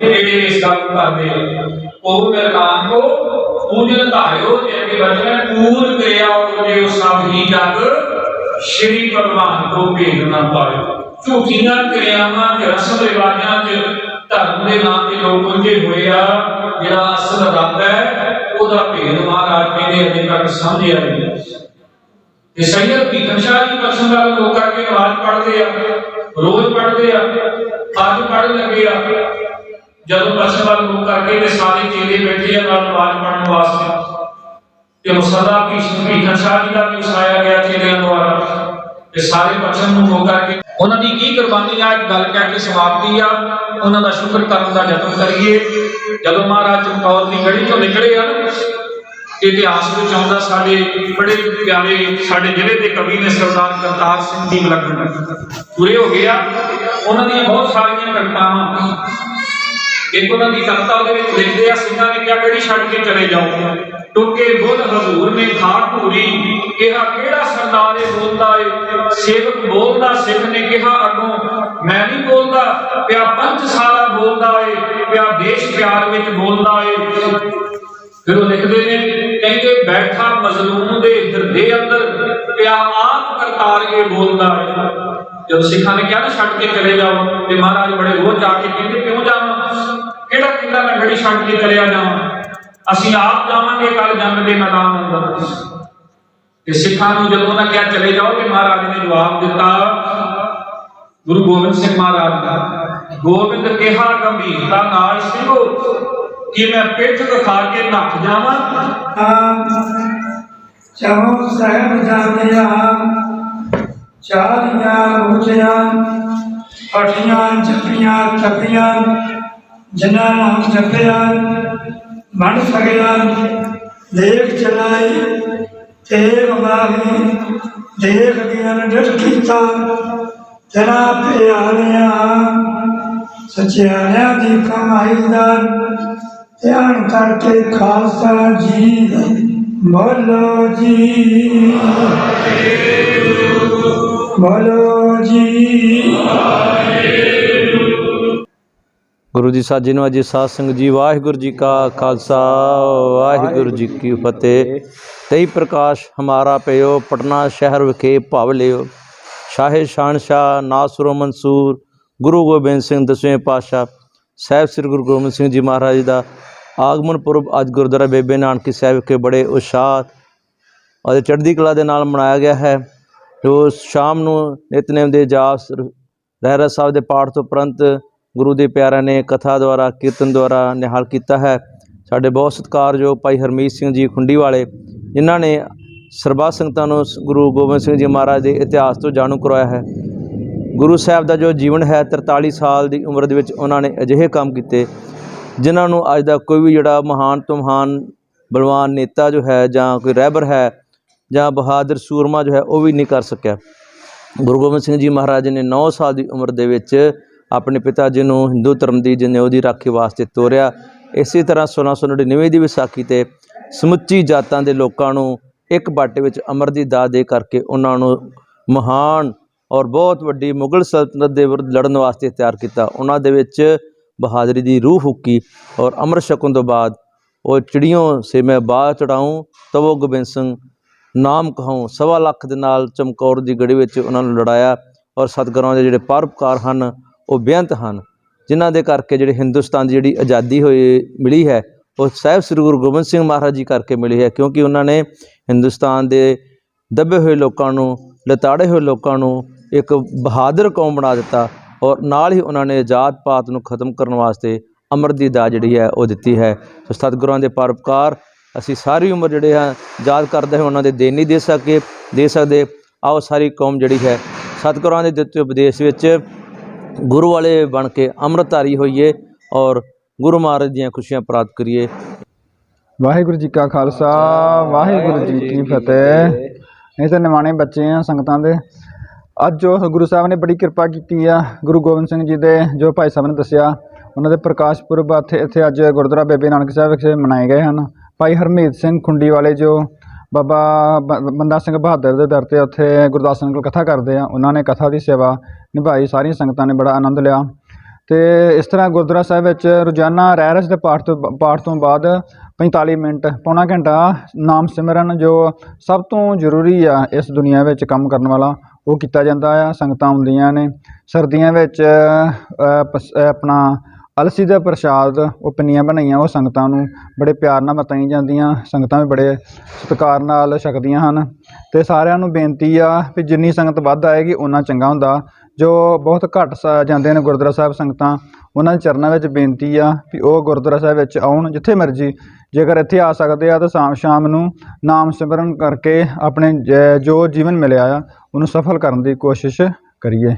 ਜਿਹੜੇ ਇਸ ਗੱਲ ਨੂੰ ਕਰਦੇ ਆ। ਉਹ ਨਿਰਕਾਮ ਕੋ ਪੂਜਨ ਧਾਰਿਓ ਤੇ ਅੱਗੇ ਬਚਨ ਹੈ ਪੂਰ ਕਿਰਿਆ ਉਪਜਿਓ ਸਭ ਹੀ ਜਗ। ਸ਼੍ਰੀ ਭਗਵਾਨ ਕੋ ਭੇਦ ਨਾ ਪਾਇਓ। ਝੂਠੀਆਂ ਕਿਰਿਆਵਾਂ ਤੇ ਰਸਮ ਰਿਵਾਜਾਂ 'ਚ, ਧਰਮ ਦੇ ਨਾਮ ਤੇ ਲੋਕ ਉਲਝੇ ਹੋਏ ਆ। ਜਿਹੜਾ ਅਸਲ ਰੱਬ ਹੈ, ਉਹਦਾ ਭੇਦ ਮਹਾਰਾਜ ਕਹਿੰਦੇ ਅਜੇ ਤੱਕ ਸਮਝਿਆ ਨਹੀਂ। ਤੇ ਸੈਯਦ ਵੀ ਖੰਸ਼ਾ ਜੀ ਪਸੰਦ ਵਾਲੇ ਲੋਕ ਕਰਕੇ ਨਮਾਜ਼ ਪੜ੍ਹਦੇ ਆ, ਰੋਜ਼ ਪੜ੍ਹਦੇ ਆ ਅੱਜ ਪੜ੍ਹਨ ਲੱਗੇ ਆ। ਜਦੋਂ ਪਸੰਦ ਵਾਲੇ ਲੋਕ ਕਰਕੇ ਤੇ ਸਾਰੇ ਚੇਲੇ ਬੈਠੇ ਆ ਨਾਲ ਨਮਾਜ਼ ਪੜ੍ਹਨ ਵਾਸਤੇ, ਤੇ ਮੁਸੱਲਾ ਭੀਸ਼ਮ ਵੀ ਖੰਸ਼ਾ ਜੀ ਦਾ ਵੀ ਉਸਾਇਆ ਗਿਆ ਚੇਲਿਆਂ ਦੁਆਰਾ। ਤੇ ਸਾਰੇ ਪਛਮ ਨੂੰ ਹੋ ਕਰਕੇ ਉਹਨਾਂ ਦੀ ਕੀ ਕੁਰਬਾਨੀ ਆ ਗੱਲ ਕਹਿ ਕੇ ਸਮਾਪਤੀ ਆ। ਉਹਨਾਂ ਦਾ ਸ਼ੁਕਰ ਕਰਨ ਦਾ ਯਤਨ ਕਰੀਏ। ਜਦੋਂ ਮਹਾਰਾਜ ਚਮਕੌਰ ਦੀ ਗੜੀ ਤੋਂ ਨਿਕਲੇ ਆ ਇਤਿਹਾਸ ਵਿੱਚ ਆਉਂਦਾ ਸਾਡੇ ਬੜੇ ਪਿਆਰੇ, ਸਾਡੇ ਜ਼ਿਲ੍ਹੇ ਦੇ ਕਵੀ ਨੇ ਸਰਦਾਰ ਕਰਤਾਰ ਸਿੰਘ ਦੀ ਮਲਕਣ। ਪੂਰੇ ਹੋ ਗਏ ਆ। ਉਹਨਾਂ ਦੀਆਂ ਬਹੁਤ ਸਾਰੀਆਂ ਕਵਿਤਾਵਾਂ ਇੱਕ ਉਹਨਾਂ ਦੀ ਕਵਿਤਾ ਦੇ ਵਿੱਚ ਲਿਖਦੇ ਆ, ਸਿੰਘਾਂ ਨੇ ਕਿਹਾ ਕਿਹੜੀ ਛੱਡ ਕੇ ਚਲੇ ਜਾਓ ਟੁੱਕੇ ਬੁੱਧ ਹਜ਼ੂਰ ਨੇ ਖਾਕ ਧੂਰੀ ਕਿਹਾ, ਕਿਹੜਾ ਸਰਦਾਰ ਇਹ ਬੋਲਦਾ ਏ? ਸੇਵਕ ਬੋਲਦਾ, ਸਿੱਖ ਨੇ ਕਿਹਾ, ਅੱਗੋਂ ਮੈਂ ਨਹੀਂ ਬੋਲਦਾ, ਪਿਆ ਪੰਜ ਸਾਲਾ ਬੋਲਦਾ ਏ, ਪਿਆ ਦੇਸ਼ ਪਿਆਰ ਵਿੱਚ ਬੋਲਦਾ ਏ। ਫਿਰ ਉਹ ਲਿਖਦੇ ਨੇ, ਕਹਿੰਦੇ ਬੈਠਾ ਮਜ਼ਲੂਮ ਦੇ ਹਿਰਦੇ ਅੰਦਰ, ਪਿਆ ਆਪ ਕਰਤਾਰ ਇਹ ਬੋਲਦਾ ਏ। ਜਦੋਂ ਸਿੱਖਾਂ ਨੇ ਕਿਹਾ ਨਾ, ਛੱਡ ਕੇ ਚਲੇ ਜਾਓ, ਤੇ ਮਹਾਰਾਜ ਬੜੇ ਰੋਹ ਜਾ ਕੇ ਕਹਿੰਦੇ, ਕਿਉਂ ਜਾਵਾਂ? ਕਿਹੜਾ ਕਿਹੜਾ ਮੈਂ ਘੜੀ ਛੱਡ ਕੇ ਚਲਿਆ ਜਾਵਾਂ? ਅਸੀਂ ਆਪ ਜਾਵਾਂਗੇ ਕੱਲ ਜੰਗ ਦੇ ਮੈਦਾਨ ਅੰਦਰ। ਤੇ ਸਿੱਖਾਂ ਨੂੰ ਜਦੋਂ ਉਹਨਾਂ ਕਿਹਾ, ਚਲੇ ਜਾਓ ਤੇ ਮਹਾਰਾਜ ਨੇ ਜਵਾਬ ਦਿੱਤਾ? ਗੁਰੂ ਗੋਬਿੰਦ ਸਿੰਘ ਮਹਾਰਾਜ ਦਾ। ਗੋਬਿੰਦ ਕਿਹਾ ਗੰਭੀਰਤਾ ਨਾਲ ਸਿੰਘੋ ਕਿ ਮੈਂ ਪਿੱਠ ਦਿਖਾ ਕੇ ਨੱਠ ਜਾਵਾਂ? ਚਮੋ ਸਹਿਬ ਜਾਂਦਿਆ ਚਾਲੀਆਂ ਮੁਝਿਆ ਪਠੀਆਂ ਜਪੀਆਂ ਤਪੀਆਂ ਜਿਨ੍ਹਾਂ ਨਾਮ ਜਪਿਆ, ਮਨ ਸਗਿਆ ਦੇਖ ਚਲਾਈ ਤੇਗ ਬਾਹੀ ਦੇਖ ਗਿਆਨ ਡਟ ਕੀਤਾ ਤੇਰਾ ਪਿਆਰਿਆ ਸਚਿਆਰਿਆਂ ਦੀ ਕਮਾਈ ਦਾ ਧਿਆਨ ਕਰਕੇ ਖਾਲਸਾ ਜੀ ਬੋਲੋ ਜੀ। ਬੋਲੋ ਜੀ। ਗੁਰੂ ਜੀ ਸਾਜੀ ਨੂੰ ਅਜੀ ਸਾਧ ਸੰਗਤ ਜੀ ਵਾਹਿਗੁਰੂ ਜੀ ਕਾ ਖਾਲਸਾ ਵਾਹਿਗੁਰੂ ਜੀ ਕੀ ਫਤਿਹ। ਤਈ ਪ੍ਰਕਾਸ਼ ਹਮਾਰਾ ਪਿਓ ਪਟਨਾ ਸ਼ਹਿਰ ਵਿਖੇ ਭਵ ਲਿਓ। ਸ਼ਾਹੇ ਸ਼ਾਨਸ਼ਾਹ ਨਾਸਰੋ ਮਨਸੂਰ ਗੁਰੂ ਗੋਬਿੰਦ ਸਿੰਘ ਦਸਵੇਂ ਪਾਤਸ਼ਾਹ। ਸਾਹਿਬ ਸ੍ਰੀ ਗੁਰੂ ਗੋਬਿੰਦ ਸਿੰਘ ਜੀ ਮਹਾਰਾਜ ਜੀ ਦਾ ਆਗਮਨ ਪੁਰਬ ਅੱਜ ਗੁਰਦੁਆਰਾ ਬੇਬੇ ਨਾਨਕੀ ਸਾਹਿਬ ਵਿਖੇ ਬੜੇ ਉਤਸ਼ਾਹ ਅਤੇ ਚੜ੍ਹਦੀ ਕਲਾ ਦੇ ਨਾਲ ਮਨਾਇਆ ਗਿਆ ਹੈ। ਰੋਜ਼ ਸ਼ਾਮ ਨੂੰ ਨਿਤਨੇਮ ਦੇ ਜਾਪ ਰਹਿਰਾਸ ਸਾਹਿਬ ਦੇ ਪਾਠ ਤੋਂ ਉਪਰੰਤ ਗੁਰੂ ਦੇ ਪਿਆਰਿਆਂ ਨੇ ਕਥਾ ਦੁਆਰਾ, ਕੀਰਤਨ ਦੁਆਰਾ ਨਿਹਾਲ ਕੀਤਾ ਹੈ। ਸਾਡੇ ਬਹੁਤ ਸਤਿਕਾਰਯੋਗ ਭਾਈ ਹਰਮੀਤ ਸਿੰਘ ਜੀ ਖੁੰਡੀ ਵਾਲੇ, ਜਿਨ੍ਹਾਂ ਨੇ ਸਰਬੱਤ ਸੰਗਤਾਂ ਨੂੰ ਸ- ਗੁਰੂ ਗੋਬਿੰਦ ਸਿੰਘ ਜੀ ਮਹਾਰਾਜ ਦੇ ਇਤਿਹਾਸ ਤੋਂ ਜਾਣੂ ਕਰਵਾਇਆ ਹੈ। ਗੁਰੂ ਸਾਹਿਬ ਦਾ ਜੋ ਜੀਵਨ ਹੈ 43 ਸਾਲ ਦੀ ਉਮਰ ਦੇ ਵਿੱਚ ਉਹਨਾਂ ਨੇ ਅਜਿਹੇ ਕੰਮ ਕੀਤੇ, ਜਿਨ੍ਹਾਂ ਨੂੰ ਅੱਜ ਦਾ ਕੋਈ ਵੀ ਜਿਹੜਾ ਮਹਾਨ ਤੋਂ ਮਹਾਨ ਬਲਵਾਨ ਨੇਤਾ ਜੋ ਹੈ ਜਾਂ ਕੋਈ ਰਹਿਬਰ ਹੈ ਜਾਂ ਬਹਾਦਰ ਸੂਰਮਾ ਜੋ ਹੈ, ਉਹ ਵੀ ਨਹੀਂ ਕਰ ਸਕਿਆ। ਗੁਰੂ ਗੋਬਿੰਦ ਸਿੰਘ ਜੀ ਮਹਾਰਾਜ ਨੇ 9 ਸਾਲ ਦੀ ਉਮਰ ਦੇ ਵਿੱਚ ਆਪਣੇ ਪਿਤਾ ਜੀ ਨੂੰ, ਹਿੰਦੂ ਧਰਮ ਦੀ ਜਨੇਊ ਦੀ ਰਾਖੀ ਵਾਸਤੇ ਤੋਰਿਆ, ਇਸੇ ਤਰ੍ਹਾਂ 1699 ਦੀ ਵਿਸਾਖੀ ਤੇ ਸਮੁੱਚੀ ਜਾਤਾਂ ਦੇ ਲੋਕਾਂ ਨੂੰ ਇੱਕ ਬਾਟੇ ਵਿੱਚ ਅਮਰ ਦੀ ਦਾਤ ਦੇ ਕਰਕੇ ਉਹਨਾਂ ਨੂੰ ਮਹਾਨ ਔਰ ਬਹੁਤ ਵੱਡੀ ਮੁਗਲ ਸਲਤਨਤ ਦੇ ਵਿਰੁੱਧ ਲੜਨ ਵਾਸਤੇ ਤਿਆਰ ਕੀਤਾ। ਉਹਨਾਂ ਦੇ ਵਿੱਚ ਬਹਾਦਰੀ ਦੀ ਰੂਹ ਫੂਕੀ ਔਰ ਅੰਮ੍ਰਿਤ ਛਕਣ ਤੋਂ ਬਾਅਦ ਉਹ ਚਿੜੀਆਂ ਸੇ ਮੈਂ ਬਾਤ ਚੜਾऊं ਤਵੋ ਗੋਬਿੰਦ ਸਿੰਘ ਨਾਮ ਕਹਾਉਂ ਸਵਾ ਲੱਖ ਦੇ ਨਾਲ ਚਮਕੌਰ ਦੀ ਗੜੀ ਵਿੱਚ ਉਹਨਾਂ ਨੂੰ ਲੜਾਇਆ ਔਰ ਸਤਿਗੁਰਾਂ ਦੇ ਜਿਹੜੇ ਪਰਪਕਾਰ ਹਨ ਉਹ ਬੇਅੰਤ ਹਨ, ਜਿਨ੍ਹਾਂ ਦੇ ਕਰਕੇ ਜਿਹੜੇ ਹਿੰਦੁਸਤਾਨ ਦੀ ਜਿਹੜੀ ਆਜ਼ਾਦੀ ਹੋਈ, ਮਿਲੀ ਹੈ, ਉਹ ਸਾਹਿਬ ਸ੍ਰੀ ਗੁਰੂ ਗੋਬਿੰਦ ਸਿੰਘ ਮਹਾਰਾਜ ਜੀ ਕਰਕੇ ਮਿਲੀ ਹੈ, ਕਿਉਂਕਿ ਉਹਨਾਂ ਨੇ ਹਿੰਦੁਸਤਾਨ ਦੇ ਦੱਬੇ ਹੋਏ ਲੋਕਾਂ ਨੂੰ, ਲਤਾੜੇ ਹੋਏ ਲੋਕਾਂ ਨੂੰ ਇੱਕ ਬਹਾਦਰ ਕੌਮ ਬਣਾ ਦਿੱਤਾ ਔਰ ਨਾਲ ਹੀ ਉਹਨਾਂ ਨੇ ਜਾਤ ਪਾਤ ਨੂੰ ਖਤਮ ਕਰਨ ਵਾਸਤੇ ਅਮਰ ਦੀ ਦਾਤ ਜਿਹੜੀ ਹੈ, ਉਹ ਦਿੱਤੀ ਹੈ। ਸੋ ਸਤਿਗੁਰਾਂ ਦੇ ਪਰਪਕਾਰ ਅਸੀਂ ਸਾਰੀ ਉਮਰ ਜਿਹੜੇ ਆ, ਯਾਦ ਕਰਦੇ ਹਾਂ, ਉਹਨਾਂ ਦੇ ਦੇਣ ਨਹੀਂ ਦੇ ਸਕੇ, ਦੇ ਸਕਦੇ। ਆਓ ਸਾਰੀ ਕੌਮ ਜਿਹੜੀ ਹੈ, ਸਤਿਗੁਰਾਂ ਦੇ ਦਿੱਤੇ ਉਪਦੇਸ਼ ਵਿੱਚ ਗੁਰੂ ਵਾਲੇ ਬਣ ਕੇ ਅੰਮ੍ਰਿਤਧਾਰੀ ਹੋਈਏ ਔਰ ਗੁਰੂ ਮਹਾਰਾਜ ਦੀਆਂ ਖੁਸ਼ੀਆਂ ਪ੍ਰਾਪਤ ਕਰੀਏ। ਵਾਹਿਗੁਰੂ ਜੀ ਕਾ ਖਾਲਸਾ ਵਾਹਿਗੁਰੂ ਜੀ ਕੀ ਫਤਿਹ। ਇਹ ਤਾਂ ਨਿਮਾਣੇ ਬੱਚੇ ਆ ਸੰਗਤਾਂ ਦੇ। ਅੱਜ ਜੋ ਗੁਰੂ ਸਾਹਿਬ ਨੇ ਬੜੀ ਕਿਰਪਾ ਕੀਤੀ ਆ ਗੁਰੂ ਗੋਬਿੰਦ ਸਿੰਘ ਜੀ ਦੇ ਜੋ ਭਾਈ ਸਾਹਿਬ ਨੇ ਦੱਸਿਆ। ਉਹਨਾਂ ਦੇ ਪ੍ਰਕਾਸ਼ ਪੁਰਬ ਇੱਥੇ ਇੱਥੇ ਅੱਜ ਗੁਰਦੁਆਰਾ ਬੇਬੇ ਨਾਨਕ ਸਾਹਿਬ ਵਿਖੇ ਮਨਾਏ ਗਏ ਹਨ। ਭਾਈ ਹਰਮੀਤ ਸਿੰਘ ਖੁੰਡੀ ਵਾਲੇ ਜੋ ਬਾਬਾ ਬ- ਬੰਦਾ ਸਿੰਘ ਬਹਾਦਰ ਦੇ ਦਰ ਤੇ ਉੱਥੇ ਗੁਰਦਾਸ ਸਿੰਘ ਕੋਲ ਕਥਾ ਕਰਦੇ ਆ ਉਹਨਾਂ ਨੇ ਕਥਾ ਦੀ ਸੇਵਾ ਨਿਭਾਈ, ਸਾਰੀਆਂ ਸੰਗਤਾਂ ਨੇ ਬੜਾ ਆਨੰਦ ਲਿਆ। ਤੇ ਇਸ ਤਰ੍ਹਾਂ ਗੁਰਦੁਆਰਾ ਸਾਹਿਬ ਵਿੱਚ ਰੋਜ਼ਾਨਾ ਰਹਿਰਸ ਦੇ ਪਾਠ ਤੋਂ ਪਾਠ ਤੋਂ ਬਾਅਦ 45 ਮਿੰਟ, ਪੌਣਾ ਘੰਟਾ ਨਾਮ ਸਿਮਰਨ ਜੋ ਸਭ ਤੋਂ ਜ਼ਰੂਰੀ ਆ ਇਸ ਦੁਨੀਆ ਵਿੱਚ ਕੰਮ ਕਰਨ ਵਾਲਾ, ਉਹ ਕੀਤਾ ਜਾਂਦਾ ਆ। ਸੰਗਤਾਂ ਆਉਂਦੀਆਂ ਨੇ, ਸਰਦੀਆਂ ਵਿੱਚ ਆਪਣਾ ਅਲਸੀ ਦਾ ਪ੍ਰਸ਼ਾਦ, ਉਹ ਪਿੰਨੀਆਂ ਬਣਾਈਆਂ, ਉਹ ਸੰਗਤਾਂ ਨੂੰ ਬੜੇ ਪਿਆਰ ਨਾਲ ਵਰਤਾਈਆਂ ਜਾਂਦੀਆਂ, ਸੰਗਤਾਂ ਵੀ ਬੜੇ ਸਤਿਕਾਰ ਨਾਲ ਛਕਦੀਆਂ ਹਨ। ਤੇ ਸਾਰਿਆਂ ਨੂੰ ਬੇਨਤੀ ਆ ਵੀ ਜਿੰਨੀ ਸੰਗਤ ਵੱਧ ਆਏਗੀ ਉਨਾ ਚੰਗਾ ਹੁੰਦਾ। ਜੋ ਬਹੁਤ ਘੱਟ ਸ- ਜਾਂਦੇ ਨੇ ਗੁਰਦੁਆਰਾ ਸਾਹਿਬ ਸੰਗਤਾਂ, ਉਹਨਾਂ ਦੇ ਚਰਨਾਂ ਵਿੱਚ ਬੇਨਤੀ ਆ ਵੀ ਉਹ ਗੁਰਦੁਆਰਾ ਸਾਹਿਬ ਵਿੱਚ ਆਉਣ ਜਿੱਥੇ ਮਰਜ਼ੀ। ਜੇਕਰ ਇੱਥੇ ਆ ਸਕਦੇ ਆ ਤਾਂ ਸ਼ਾਮ ਸ਼ਾਮ ਨੂੰ ਨਾਮ ਸਿਮਰਨ ਕਰਕੇ ਆਪਣੇ ਜੋ ਜੀਵਨ ਮਿਲਿਆ ਆ, ਉਹਨੂੰ ਸਫਲ ਕਰਨ ਦੀ ਕੋਸ਼ਿਸ਼ ਕਰੀਏ।